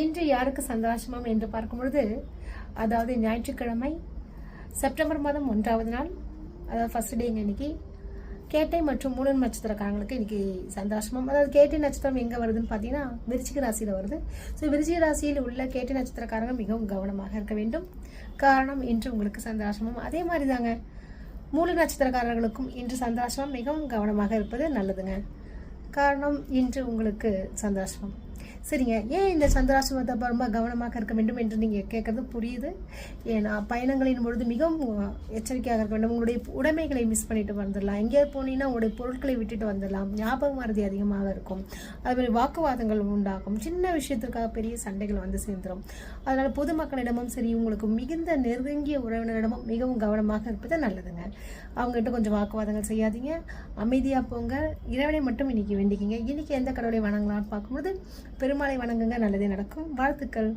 இன்று யாருக்கு சந்தோஷமம் என்று பார்க்கும் பொழுது அதாவது ஞாயிற்றுக்கிழமை செப்டம்பர் மாதம் ஒன்றாவது நாள் அதாவது ஃபர்ஸ்ட் டேங்க இன்னைக்கு கேட்டை மற்றும் மூலன் நட்சத்திரக்காரங்களுக்கு இன்னைக்கு சந்தோஷமும். அதாவது கேட்டை நட்சத்திரம் எங்கே வருதுன்னு பார்த்தீங்கன்னா விருச்சிக ராசியில் வருது. ஸோ விருச்சிக ராசியில் உள்ள கேட்டை நட்சத்திரக்காரங்க மிகவும் கவனமாக இருக்க வேண்டும். காரணம் இன்று உங்களுக்கு சந்தோஷமும். அதே மாதிரி தாங்க மூல நட்சத்திரக்காரர்களுக்கும் இன்று சந்தோஷம் மிகவும் கவனமாக இருப்பது நல்லதுங்க. காரணம் இன்று உங்களுக்கு சந்தோஷம் சரிங்க. ஏன் இந்த சந்திராசிரமத்தை ரொம்ப கவனமாக இருக்க வேண்டும் என்று நீங்கள் கேட்குறது புரியுது? ஏன்னா பயணங்களின் பொழுது மிகவும் எச்சரிக்கையாக இருக்க வேண்டும். உங்களுடைய உடைமைகளை மிஸ் பண்ணிட்டு வந்துடலாம். எங்கேயாவது போனீங்கன்னா உங்களுடைய பொருட்களை விட்டுட்டு வந்துடலாம். ஞாபக மருதி அதிகமாக இருக்கும். அதுமாதிரி வாக்குவாதங்கள் உண்டாகும். சின்ன விஷயத்திற்காக பெரிய சண்டைகள் வந்து சேர்ந்துடும் அதனால் பொதுமக்களிடமும் சரி உங்களுக்கு மிகுந்த நெருங்கிய உறவினரிடமும் மிகவும் கவனமாக இருப்பது நல்லதுங்க. அவங்ககிட்ட கொஞ்சம் வாக்குவாதங்கள் செய்யாதீங்க. அமைதியாக போங்க. இறைவனை மட்டும் இன்னைக்கு வேண்டிக்கிங்க. இன்னைக்கு எந்த கடவுளை வணங்கலாம்னு பார்க்கும்போது பெரும் பெருமாளை வணங்குங்க. நல்லதே நடக்கும். வாழ்த்துக்கள்.